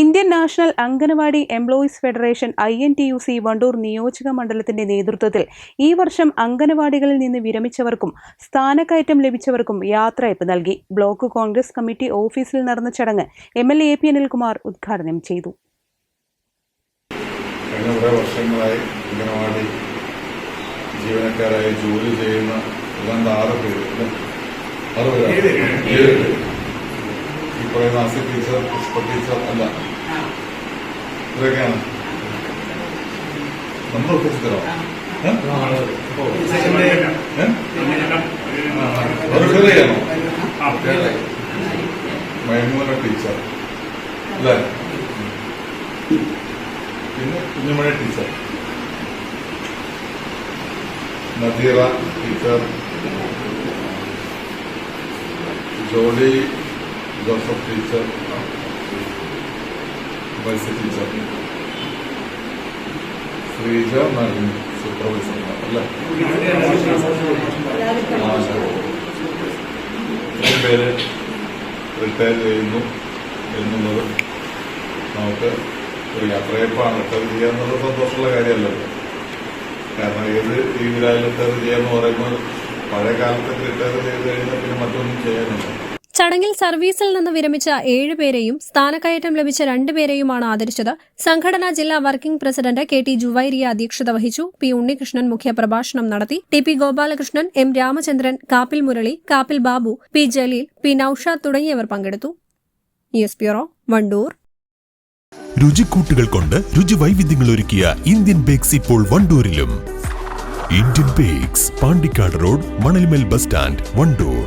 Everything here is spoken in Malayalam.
Indian National anganwadi employees federation I N T U C Wandoor നിയോജക മണ്ഡലത്തിന്റെ നേതൃത്വത്തിൽ ഈ വർഷം അംഗനവാടികളിൽ നിന്ന് വിരമിച്ചവർക്കും സ്ഥാനക്കയറ്റം ലഭിച്ചവർക്കും യാത്രയപ്പ് നൽകി. ബ്ലോക്ക് കോൺഗ്രസ് കമ്മിറ്റി ഓഫീസിൽ നടന്ന ചടങ്ങ് M L A P Anilkumar ഉദ്ഘാടനം ചെയ്തു. വർഷങ്ങളായി ജോലി ചെയ്യുന്ന ഏതാണ്ട് ആറ് പേര് അല്ലേ? ആറ് പേരാണ്. ഏഴ് പേര്. ഈ പറയുന്ന ആസി ടീച്ചർ ടീച്ചർ അല്ല ഇവരൊക്കെയാണ് നമ്മൾ അവരൊക്കെയാണോ മൈമൂന ടീച്ചർ അല്ലേ പിന്നെ Kunjumani teacher Nadeera teacher Jolly Joseph teacher vice teacher Sreeja Nalini supervisor അല്ലേ? പേര് റിട്ടയർ ചെയ്യുന്നു എന്നുള്ളത് നമുക്ക് ഒരു യാത്രയപ്പാണ് റിട്ടയർ ചെയ്യുക എന്നുള്ളത് സന്തോഷമുള്ള കാര്യമല്ലല്ലോ കാരണം ഏത് രീതിയിലായാലും റിട്ടയർ ചെയ്യാന്ന് പറയുമ്പോൾ പഴയ കാലത്തൊക്കെ റിട്ടയർ ചെയ്ത് കഴിഞ്ഞാൽ പിന്നെ മറ്റൊന്നും ചെയ്യാനുണ്ട് ചടങ്ങിൽ സർവീസിൽ നിന്ന് വിരമിച്ച ഏഴുപേരെയും സ്ഥാനക്കയറ്റം ലഭിച്ച രണ്ടുപേരെയുമാണ് ആദരിച്ചത്. സംഘടനാ ജില്ലാ working president K T Juvairiya അധ്യക്ഷത വഹിച്ചു. പി ഉണ്ണികൃഷ്ണൻ മുഖ്യപ്രഭാഷണം നടത്തി. T P Gopalakrishnan M Ramachandran Kappil Murali Kappil Babu P Jaleel P Noushad തുടങ്ങിയവർ പങ്കെടുത്തു. News bureau Wandoor. രുചിക്കൂട്ടുകൾ കൊണ്ട് രുചി വൈവിധ്യങ്ങൾ ഒരുക്കിയ ഇന്ത്യൻ ബേക്സ് ഇപ്പോൾ വണ്ടൂരിലും. Indian Bakes Pandikkad road Manalmel bus stand Wandoor.